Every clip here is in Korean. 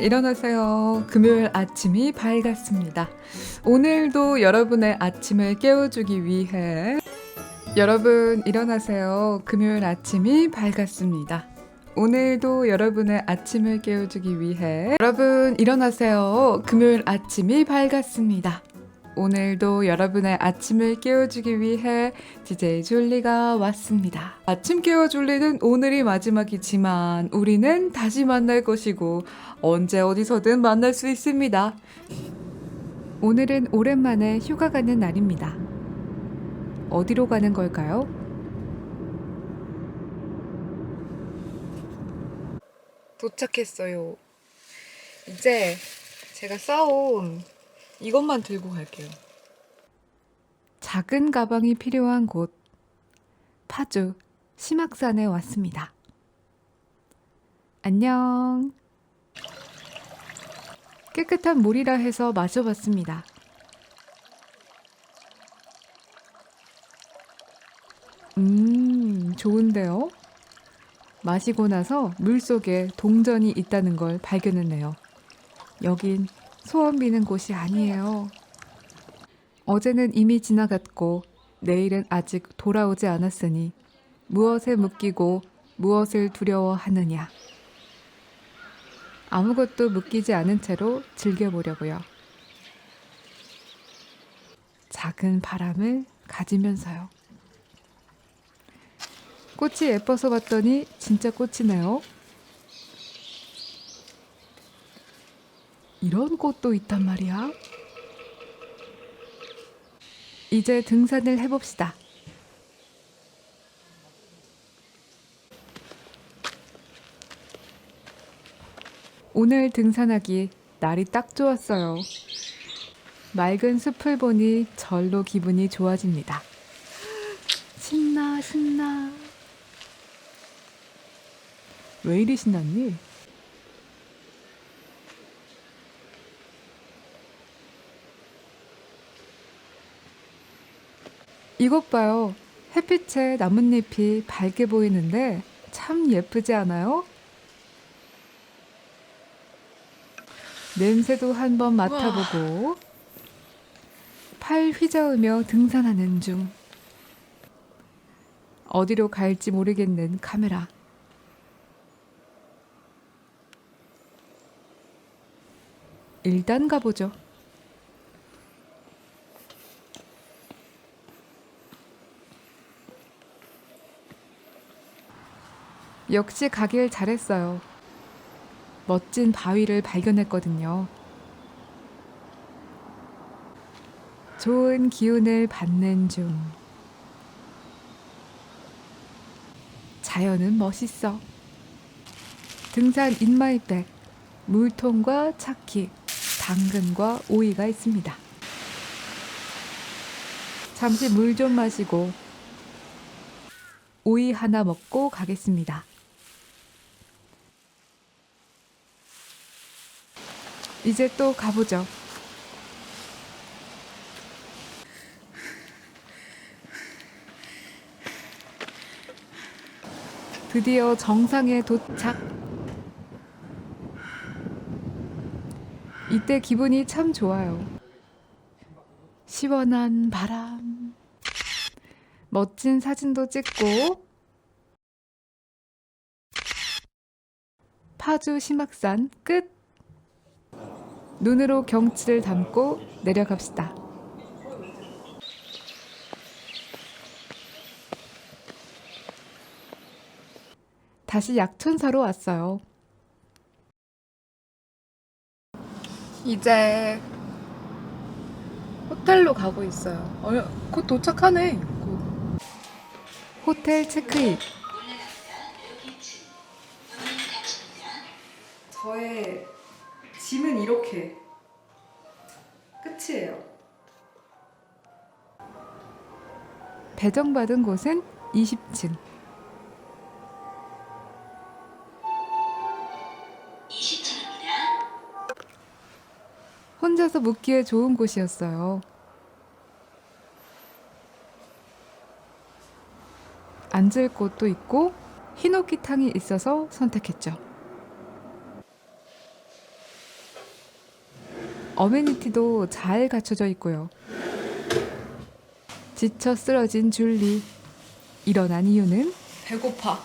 일어나세요. 금요일 아침이 밝았습니다. 오늘도 여러분의 아침을 깨워주기 위해 여러분 일어나세요. 금요일 아침이 밝았습니다. 오늘도 여러분의 아침을 깨워주기 위해 여러분 일어나세요. 금요일 아침이 밝았습니다. 오늘도 여러분의 아침을 깨워주기 위해 DJ 줄리가 왔습니다. 아침 깨워 줄리는 오늘이 마지막이지만 우리는 다시 만날 것이고 언제 어디서든 만날 수 있습니다. 오늘은 오랜만에 휴가 가는 날입니다. 어디로 가는 걸까요? 도착했어요. 이제 제가 싸온 이것만 들고 갈게요. 작은 가방이 필요한 곳, 파주 심악산에 왔습니다. 안녕. 깨끗한 물이라 해서 마셔봤습니다. 음, 좋은데요? 마시고 나서 물 속에 동전이 있다는 걸 발견했네요. 여긴 소원 비는 곳이 아니에요. 어제는 이미 지나갔고 내일은 아직 돌아오지 않았으니 무엇에 묶이고 무엇을 두려워하느냐. 아무것도 묶이지 않은 채로 즐겨보려고요. 작은 바람을 가지면서요. 꽃이 예뻐서 봤더니 진짜 꽃이네요. 이런 꽃도 있단 말이야. 이제 등산을 해봅시다. 오늘 등산하기 날이 딱 좋았어요. 맑은 숲을 보니 절로 기분이 좋아집니다. 신나, 신나. 왜 이리 신났니? 이것 봐요. 햇빛에 나뭇잎이 밝게 보이는데 참 예쁘지 않아요? 냄새도 한번 맡아보고 팔 휘저으며 등산하는 중 어디로 갈지 모르겠는 카메라 일단 가보죠. 역시 가길 잘했어요. 멋진 바위를 발견했거든요. 좋은 기운을 받는 중. 자연은 멋있어. 등산 인마이백, 물통과 차키, 당근과 오이가 있습니다. 잠시 물 좀 마시고 오이 하나 먹고 가겠습니다. 이제 또 가보죠. 드디어 정상에 도착. 이때 기분이 참 좋아요. 시원한 바람. 멋진 사진도 찍고 파주 심악산 끝. 눈으로 경치를 담고 내려갑시다. 다시 약천사로 왔어요. 이제 호텔로 가고 있어요. 어, 곧 도착하네. 곧. 호텔 체크인. 저의 짐은 이렇게 끝이에요. 배정받은 곳은 20층. 혼자서 묵기에 좋은 곳이었어요. 앉을 곳도 있고 히노키탕이 있어서 선택했죠. 어메니티도 잘 갖춰져 있고요. 지쳐 쓰러진 줄리. 일어난 이유는 배고파.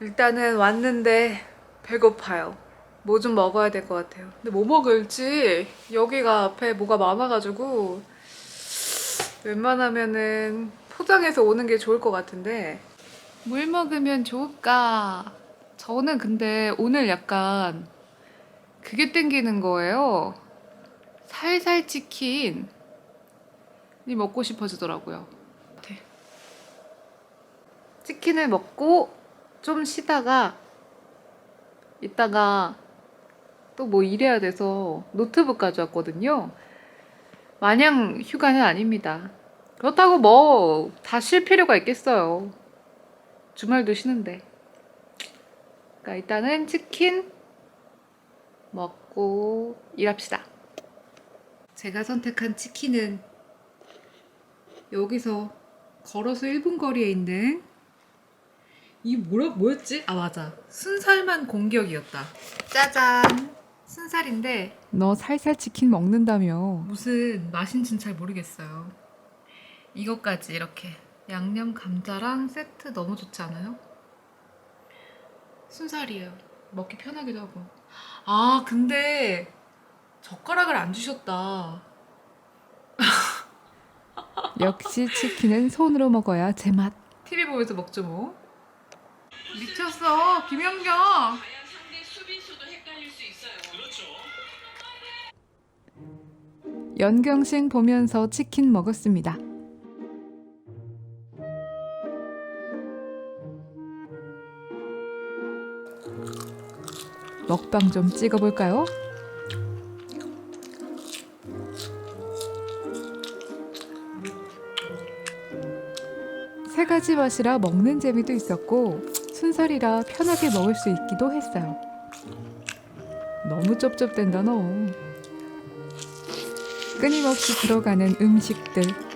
일단은 왔는데 배고파요. 뭐 좀 먹어야 될 것 같아요. 근데 뭐 먹을지 여기가 앞에 뭐가 많아가지고 웬만하면은 포장해서 오는 게 좋을 것 같은데 뭘 먹으면 좋을까? 저는 근데 오늘 약간 그게 땡기는 거예요. 살살 치킨이 먹고 싶어지더라고요. 네. 치킨을 먹고 좀 쉬다가 이따가 또 뭐 일해야 돼서 노트북 가져왔거든요. 마냥 휴가는 아닙니다. 그렇다고 뭐 다 쉴 필요가 있겠어요. 주말도 쉬는데. 그러니까 일단은 치킨 먹고 일합시다. 제가 선택한 치킨은 여기서 걸어서 1분 거리에 있는 이 뭐라 뭐였지? 아 맞아 순살만 공격이었다. 짜잔 순살인데 너 살살 치킨 먹는다며. 무슨 맛인지는 잘 모르겠어요. 이것까지 이렇게 양념 감자랑 세트 너무 좋지 않아요? 순살이에요. 먹기 편하기도 하고. 아 근데 젓가락을 안 주셨다. 역시 치킨은 손으로 먹어야 제맛. TV 보면서 먹죠 뭐. 미쳤어 김연경. 연경생 보면서 치킨 먹었습니다. 먹방 좀 찍어볼까요? 세 가지 맛이라 먹는 재미도 있었고 순살이라 편하게 먹을 수 있기도 했어요. 너무 쩝쩝댄다 너. 끊임없이 들어가는 음식들.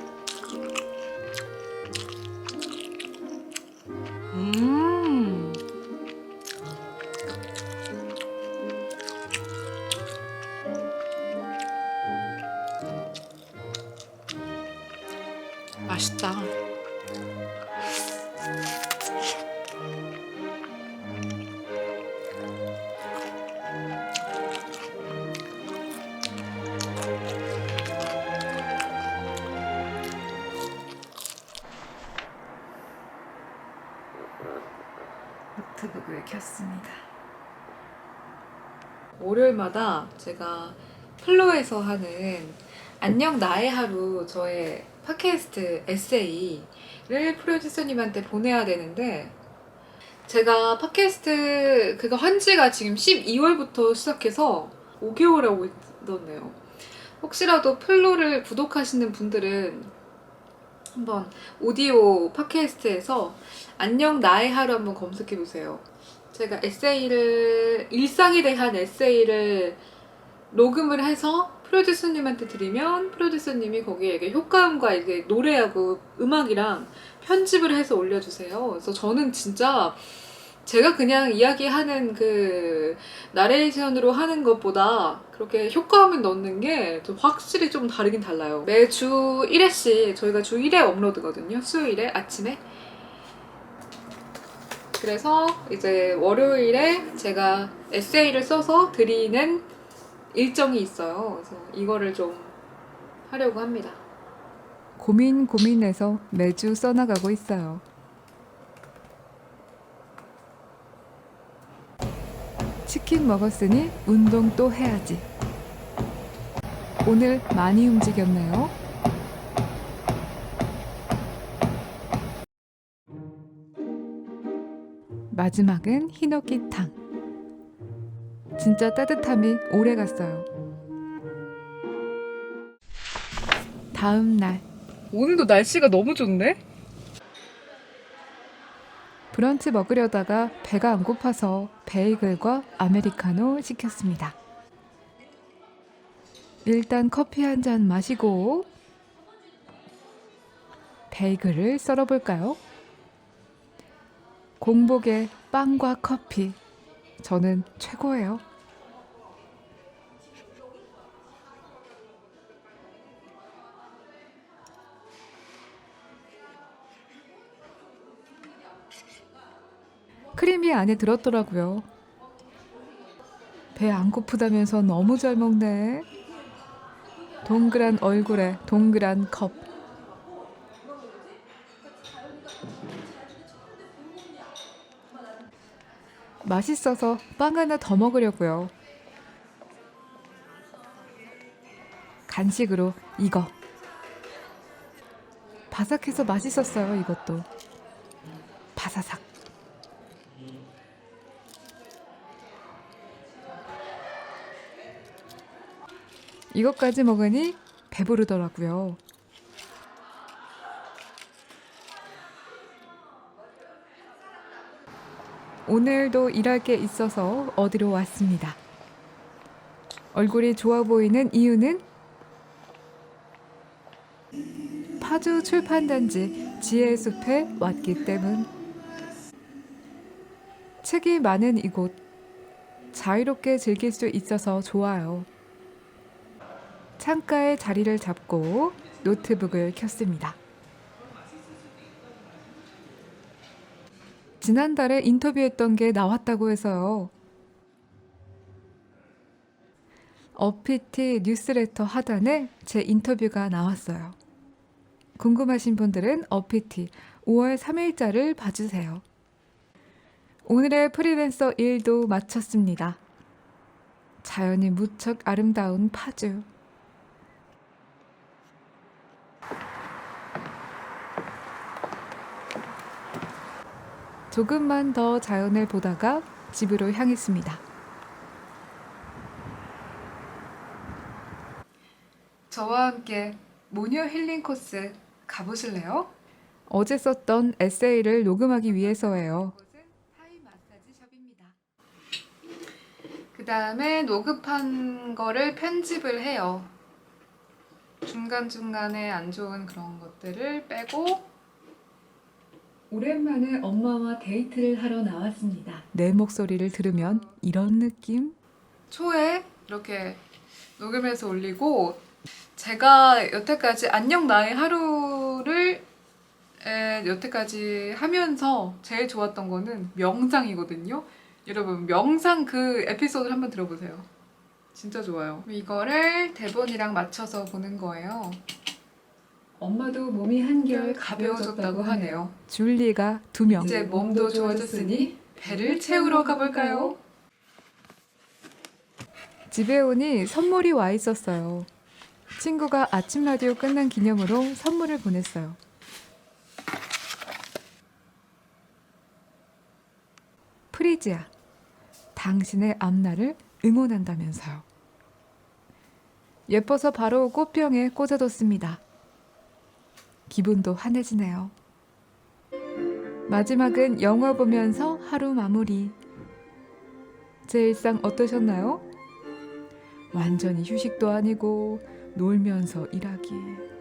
맛있다. 노트북을 켰습니다. 월요일마다 제가 플로에서 하는 안녕 나의 하루 저의 팟캐스트 에세이를 프로듀서님한테 보내야 되는데 제가 팟캐스트 그거 한 지가 지금 12월부터 시작해서 5개월하고 있었네요. 혹시라도 플로를 구독하시는 분들은 한번 오디오 팟캐스트에서 안녕 나의 하루 한번 검색해 보세요. 제가 에세이를 일상에 대한 에세이를 녹음을 해서 프로듀서님한테 드리면 프로듀서님이 거기에 효과음과 이게 노래하고 음악이랑 편집을 해서 올려주세요. 그래서 저는 진짜 제가 그냥 이야기하는 그 나레이션으로 하는 것보다 그렇게 효과음을 넣는 게 좀 확실히 좀 다르긴 달라요. 매주 1회씩 저희가 주 1회 업로드거든요. 수요일에 아침에. 그래서 이제 월요일에 제가 에세이를 써서 드리는 일정이 있어요. 그래서 이거를 좀 하려고 합니다. 고민 고민해서 매주 써나가고 있어요. 치킨 먹었으니 운동 또 해야지. 오늘 많이 움직였네요. 마지막은 히노키탕. 진짜 따뜻함이 오래 갔어요. 다음 날. 오늘도 날씨가 너무 좋네? 브런치 먹으려다가 배가 안 고파서 베이글과 아메리카노 시켰습니다. 일단 커피 한 잔 마시고 베이글을 썰어볼까요? 공복에 빵과 커피. 저는 최고예요. 크림이 안에 들었더라고요. 배 안 고프다면서 너무 잘 먹네. 동그란 얼굴에 동그란 컵. 맛있어서 빵 하나 더 먹으려고요. 간식으로 이거. 바삭해서 맛있었어요, 이것도. 바사삭. 이것까지 먹으니 배부르더라고요. 오늘도 일할 게 있어서 어디로 왔습니다. 얼굴이 좋아 보이는 이유는 파주 출판단지 지혜의 숲에 왔기 때문. 책이 많은 이곳 자유롭게 즐길 수 있어서 좋아요. 창가에 자리를 잡고 노트북을 켰습니다. 지난달에 인터뷰했던 게 나왔다고 해서요. 어피티 뉴스레터 하단에 제 인터뷰가 나왔어요. 궁금하신 분들은 어피티 5월 3일자를 봐주세요. 오늘의 프리랜서 일도 마쳤습니다. 자연이 무척 아름다운 파주. 조금만 더 자연을 보다가 집으로 향했습니다. 저와 함께 모녀 힐링 코스 가보실래요? 어제 썼던 에세이를 녹음하기 위해서예요. 그 다음에 녹음한 거를 편집을 해요. 중간중간에 안 좋은 그런 것들을 빼고 오랜만에 엄마와 데이트를 하러 나왔습니다. 내 목소리를 들으면 이런 느낌? 초에 이렇게 녹음해서 올리고 제가 여태까지 안녕 나의 하루를 에, 여태까지 하면서 제일 좋았던 거는 명상이거든요. 여러분 명상 그 에피소드를 한번 들어보세요. 진짜 좋아요. 이거를 대본이랑 맞춰서 보는 거예요. 엄마도 몸이 한결 가벼워졌다고 하네요. 줄리가 두 명. 이제 몸도 좋아졌으니 배를 채우러 가볼까요? 집에 오니 선물이 와 있었어요. 친구가 아침 라디오 끝난 기념으로 선물을 보냈어요. 프리지아, 당신의 앞날을 응원한다면서요. 예뻐서 바로 꽃병에 꽂아뒀습니다. 기분도 환해지네요. 마지막은 영화 보면서 하루 마무리. 제 일상 어떠셨나요? 완전히 휴식도 아니고 놀면서 일하기.